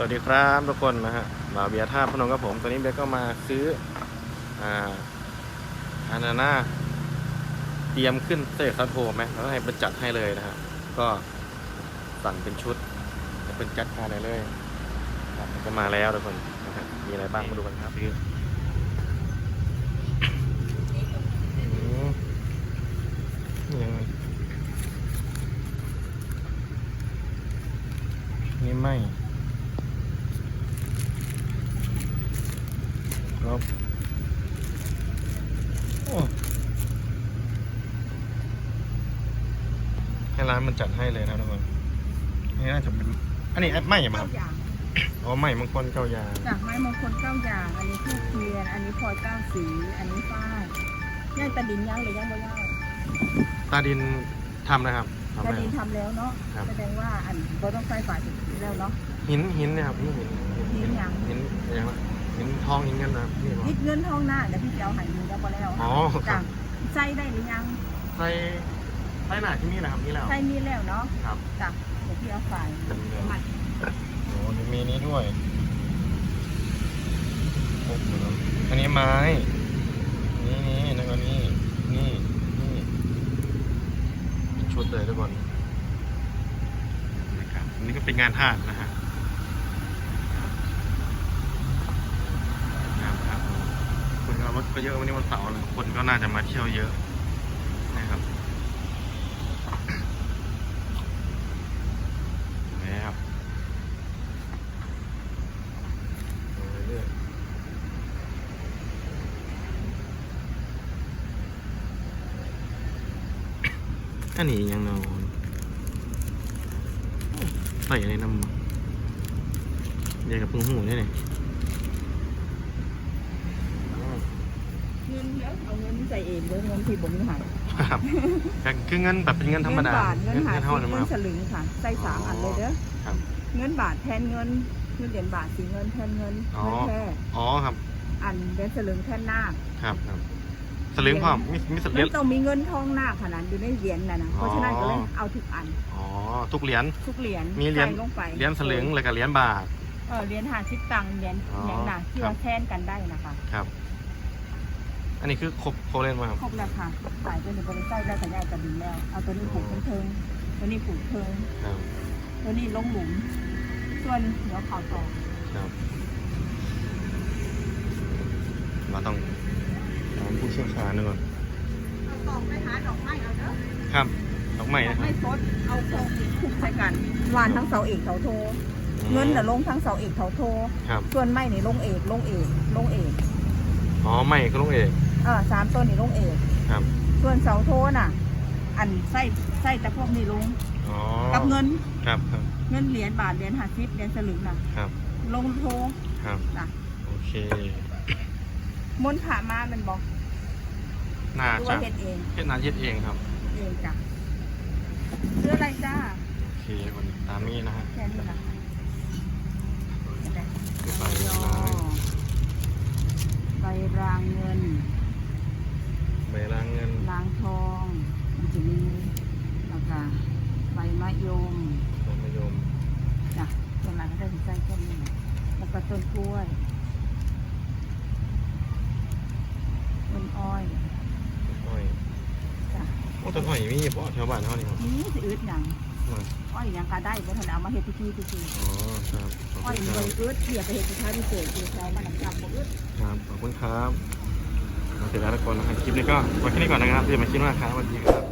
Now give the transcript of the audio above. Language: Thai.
วัสดีครับทุกคนนะฮะบ่าวเบียร์ท่าพนมกับผมตอนนี้เบียร์ก็มาซื้ออ่าอานาน่าเตรียมขึ้นเตะคัทโฮไหมแล้วให้ป็นจัดให้เลยนะฮะก็สั่งเป็นชุดจะเป็นจัดมาเลยเลยก็มาแล้วทุกคนนะฮะมีอะไรบ้างมาดูกันครับซื้อยังไงนี่ไม่ ครับโอ้ให้ร้านมันจัดให้เลยนะทุกคนนี่น่าจะเป็นอันนี้แอปใหม่ไหมครับ เก้าอย่างอ๋อใหม่มงคลเก้ายา จากไม้มงคลเก้าอย่าง อันนี้ทูบเทียน อันนี้พลอยเก้าสี อันนี้ฝ้ายย่างตะดินย่างหรือย่างไม่ย่างตาดินทำนะครับทำตะให้ดินทำแล้วเนาะ ครับ แสดงว่าอันบ่ต้องใส่ฝาถึงแล้วเนาะ หินหินเนี่ยครับนี่หินหินหยังหินอะไรวะ หินทองหินเงินนะครับนี่เหรอยึดเงินทองหน้าเดี๋ยวพี่จะเอาใหายมือแล้วพอแล้วอ๋อครัจ้ะบใส่ได้หรือยังใส่ใส่หนาที่นี่นะครับนี่แล้วใส่มีแล้วเนาะครับจ้ะเดี๋ยวพี่เอาใส่เป็นเงินมัดโอ้นี่มีนี้ด้วยโอ้โหอันนี้ไม้ นี่นี่แล้วก็นี่ นี่ นี่เป็นชุดเลยทุกคนนะครับอันนี้ก็เป็นงานทาสนะฮะ งานทาสคน ก็เยอะวันนี้วันเสาร์เลยคนก็น่าจะมาเที่ยวเยอะนะครับแล้วดูเรื่อยๆอันนี้ยังนอนใส่อะไรน้ำมันเดี๋ยวกับพึ่งหูนี่เนี่ยอ๋อ เงินเดี๋ยวเอาเงินใส่เองเด้อเงินที่บ่มีใหายครับก็คือเงินแบบเป็นเงินธรรมดาเงินบาทเงินหาเท่าสินั้นเงิมานครับสลึงค่ะ ใส่สามอันเลยเด้อครับ เงินบาทแทนเงินเงินเหรียญบาทสีเงินแทนเงินอ๋อเงินแค่อ๋อครับ อันเหรียญสลึงแทนหน้าคครับครับสลึงพร้อมมีมีสมัลึงนต้องมีเงินทองหน้าขนาดอยู่ในเหรียญน่ะนะเพราะฉะนั้นก็เลยอ๋อเอาทุกอันอ๋อทุกเหรียญ ทุกเหรียญมีเหรียญ ใส่ลงไปเหรียญสลึงแล้วก็เหรียญบาท เออเหรียญหาชิปตังค์เหรียญอ๋อเหรียญหนาที่ครัเราบ แทนกันได้นะคะ ครับ อันนี้คือครบโครบเล่นมาครับ ครบแล้วค่ะสายตัวนี้บริษัทแล้วสัญญาจะดึงแล้ว เอาตัวนี้ผูกเทิงๆตัวนี้ผูกเทิงครับ ตัวนี้ลงหลุม ส่วนเดี๋ยวข่าวต่อครับเราต้องถามผู้เชี่ยวชาญหน่อยเอาต่อไปหาดอกไม้เอาเด้อครับดอกไม้ดอนะกครัไม้บสดเอาโครงผูกใส่กันวานทั้งเสาเอกเสาโท เงินน่ะลงทั้งเสาเอกเสาโท ครับส่วนไม้นี่ลงเอกลงเอกลงเอก อ๋อไม่ก็ลุงเอก เออสามต้นนี่ลงเอกครับ ส่วนเสาโทน่ะ อันไส้ไส้แต่พวกนี้ลง อ๋อกับเงินครับครับเงินเหรียญบาทเหรียญห้าสิบเหรียญสลึงน่ะ ครับลงโทครับจ้ะโอเคมนต์ผ่ามามันบอกน่าดูจะว่าเห็ดเองเฮ็ดนาเย็ดเองครับเองจ้ะเสื้ออะไรจ้าโอเควันนี้ตามนี้นะฮะแค่นี้นะคือใส่ยอไม้ใบรางเงิน ใบล้างเงินรางทองมันจะมีแล้วก็ใบมะยมต้นมะยมจ้ะตรงนั้นก็ได้ใส่แค่นี้นะแล้วก็ต้นกล้วยต้นอ้อยต้นอ้อยจ้ะโอ้ต้นอ้อยมีเพราะแถวบ้านเขานี่ครับนี่สิอึดหยังอ๋ออ้อยหยังก็ได้เพราะถ้าเอามาเฮ็ดพิธีพิธีครับขอบอ้อยคุณมันครับอึดเทียบไปเฮ็ดพิธีพิเศษคือเรามันทำบ่อึดครับขอบคุณครับมา เสร็จแล้วทุกคนนะครับคลิปนี้ก็ไว้แค่นี้ก่อนนะครับเดี๋ยวมาคิดว่าครับสวัสดีครับ